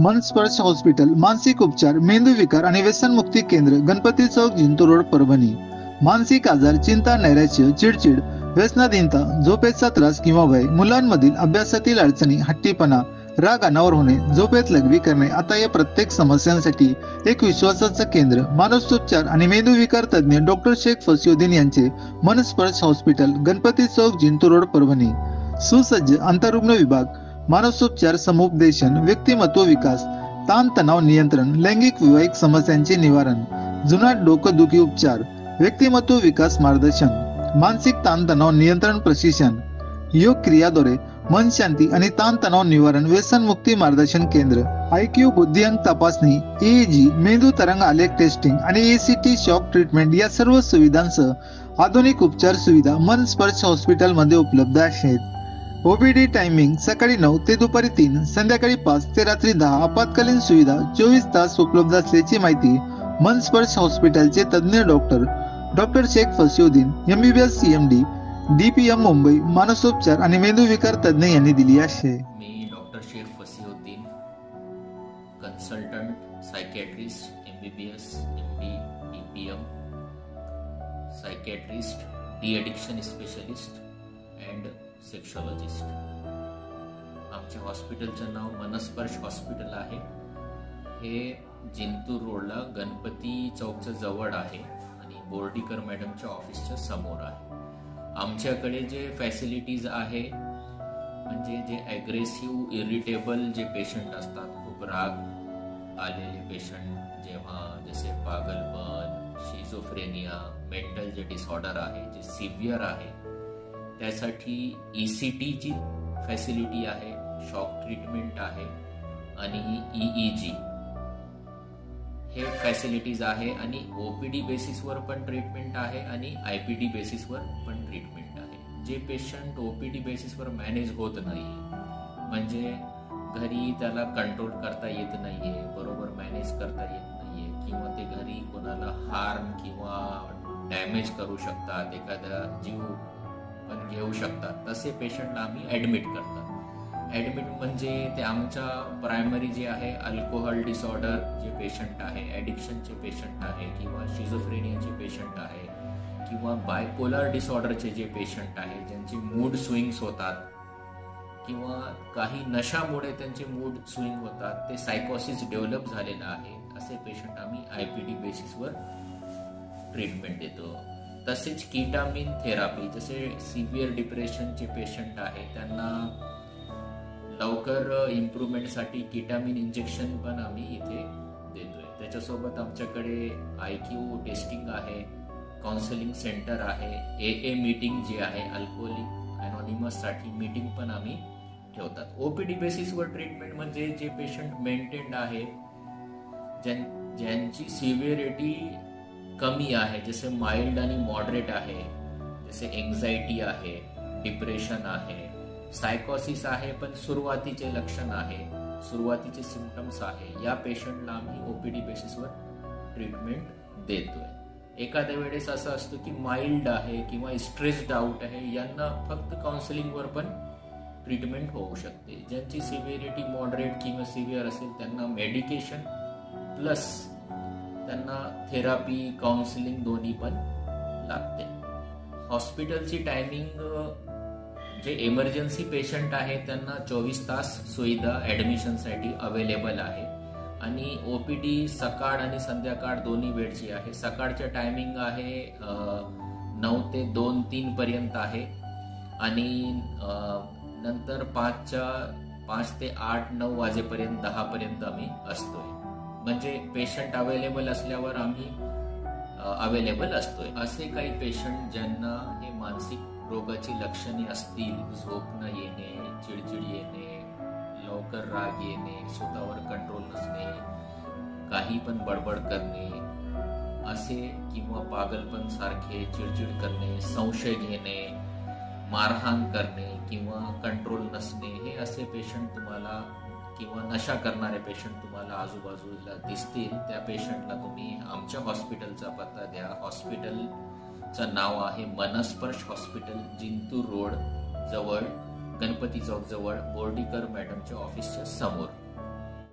मनस्पर्श hospital मानसिक उपचार मेंदू विकार आणि व्यसनमुक्ती केंद्र गणपती चौक जिंतूर रोड परभणी. मानसिक आजार चिंता नैराश्य चिडचिड व्यसनाधीनता झोपेचा त्रास किंवा वय मुलांमधील अभ्यासातील अडचणी हट्टीपणा राग अनावर होणे झोपेत लघवी करणे आता या प्रत्येक समस्यांसाठी एक विश्वासाचं केंद्र. मानसोपचार आणि मेंदू विकार तज्ज्ञ डॉक्टर शेख फसियुद्दीन यांचे मनस्पर्श हॉस्पिटल गणपती चौक जिंतूर रोड परभणी. सुसज्ज अंतरुग्ण विभाग मानसोपचार समुपदेशन व्यक्तिमत्व विकास ताणतणाव नियंत्रण लैंगिक विवाहिक समस्यांचे निवारण जुनाट डोकंदुखी उपचार व्यक्तिमत्व विकास मार्गदर्शन मानसिक ताणतणाव नियंत्रण प्रशिक्षण योग क्रियाद्वारे मन शांती आणि ताणतणाव निवारण व्यसन मुक्ती मार्गदर्शन केंद्र आयक्यू बुद्धिअंक तपासणी ईईजी मेंदू तरंग आलेख टेस्टिंग आणि एसीटी शॉक ट्रीटमेंट या सर्व सुविधांसह आधुनिक उपचार सुविधा मन स्पर्श हॉस्पिटलमध्ये उपलब्ध आहेत. ओबीडी टायमिंग सकाळी नऊ ते दुपारी तीन संध्याकाळी पाच ते रात्री दहा आपत्कालीन सुविधा चोवीस तास उपलब्ध असल्याची माहिती मनस्पर्श हॉस्पिटलचे तज्ज्ञ doctor doctor Shaikh Fasiuddin MBBS CMD DPM Mumbai मानसोपचार आणि मेंदू विकार तज्ज्ञ यांनी दिली आहे. मी doctor Shaikh Fasiuddin consultant psychiatrist M B B S M D D P M psychiatrist D addiction specialist and sexologist आमच्या हॉस्पिटलचं नाव मनस्पर्श हॉस्पिटल आहे. हे जिंतूर रोडला गणपती चौकच्या जवळ आहे आणि बोर्डीकर मॅडमच्या ऑफिसच्या समोर आहे. आमच्याकडे जे फॅसिलिटीज आहे म्हणजे जे ॲग्रेसिव्ह इरिटेबल जे पेशंट असतात खूप राग आलेले पेशंट जेव्हा जसे पागलपण शिझोफ्रेनिया मेंटल जे डिसऑर्डर आहे जे सिव्हिअर आहे त्यासाठी ई सी टीची फॅसिलिटी आहे शॉक ट्रीटमेंट आहे आणि ई ई जी हे फॅसिलिटीज आहे आणि ओपीडी बेसिसवर पण ट्रीटमेंट आहे आणि आय पी डी बेसिसवर पण ट्रीटमेंट आहे. जे पेशंट ओपीडी बेसिसवर मॅनेज होत नाही म्हणजे घरी त्याला कंट्रोल करता येत नाहीये बरोबर मॅनेज करता येत नाहीये किंवा ते घरी कोणाला हार्म किंवा डॅमेज करू शकतात एखादा जीव आपण घेऊ शकतात. तसे पेशंटला आम्ही ॲडमिट करतात. ॲडमिट म्हणजे ते आमच्या प्रायमरी जे आहे अल्कोहोल डिसऑर्डर जे पेशंट आहे ॲडिक्शनचे पेशंट आहे किंवा शिझोफ्रेनियाचे पेशंट आहे किंवा बायपोलर डिसऑर्डरचे जे पेशंट आहे ज्यांचे मूड स्विंग्स होतात किंवा काही नशामुळे त्यांचे मूड स्विंग होतात ते सायकोसिस डेव्हलप झालेलं आहे असे पेशंट आम्ही आय पी डी बेसिसवर ट्रीटमेंट देतो. तसेच किटामिन थेरपी जसे सिव्हिअर डिप्रेशनचे पेशंट आहे त्यांना लवकर इम्प्रूव्हमेंटसाठी किटामिन इंजेक्शन पण आम्ही इथे देतोय. त्याच्यासोबत आमच्याकडे आय क्यू टेस्टिंग आहे काउन्सिलिंग सेंटर आहे ए ए मीटिंग जी आहे अल्कोहोलिक अनॉनिमससाठी मीटिंग पण आम्ही ठेवतात. ओपीडी बेसिसवर ट्रीटमेंट म्हणजे जे पेशंट मेंटेन्ड आहे ज्यां ज्यांची सिव्हिअरिटी कमी आहे जसे माइल्ड आणि मॉडरेट आहे जसे एन्झायटी आहे डिप्रेशन आहे सायकॉसिस आहे पण सुरुवातीचे लक्षण आहे सुरुवातीचे सिमटम्स आहे या पेशंटला आम्ही ओपीडी बेसिसवर ट्रीटमेंट देतोय. एखाद्या वेळेस असं असतं की माइल्ड आहे किंवा स्ट्रेस्ड आउट आहे यांना फक्त काउन्सिलिंगवर पण ट्रीटमेंट होऊ शकते. ज्यांची सिव्हिरिटी मॉडरेट किंवा सिव्हिअर असेल त्यांना मेडिकेशन प्लस त्यांना थेरपी काउन्सिलिंग दोन्ही पण लागते. हॉस्पिटलची टायमिंग जे इमर्जन्सी पेशंट आहे त्यांना चोवीस तास सुविधा ॲडमिशनसाठी अवेलेबल आहे. आणि ओ पी डी सकाळ आणि संध्याकाळ दोन्ही वेळची आहे. सकाळच्या टायमिंग आहे नऊ ते दोन तीनपर्यंत आहे. आणि नंतर पाचच्या पाच ते आठ नऊ वाजेपर्यंत दहापर्यंत आम्ही असतोय. म्हणजे पेशंट अवेलेबल असल्यावर आम्ही अवेलेबल असतोय. असे काही पेशंट ज्यांना हे मानसिक रोगाची लक्षणे असतील झोप न येणे चिडचिड येणे लवकर राग येणे स्वतःवर कंट्रोल नसणे काही पण बडबड करणे असे किंवा पागलपण सारखे चिडचिड करणे संशय घेणे मारहाण करणे किंवा कंट्रोल नसणे हे असे पेशंट तुम्हाला किंवा नशा करणारे पेशंट तुम्हाला आजूबाजूला दिसतील त्या पेशंटला तुम्ही आमच्या हॉस्पिटलचा पत्ता द्या. हॉस्पिटलचं नाव आहे मनस्पर्श हॉस्पिटल जिंतूर रोड जवळ गणपती चौक जवळ बोर्डीकर मॅडमच्या ऑफिसच्या समोर.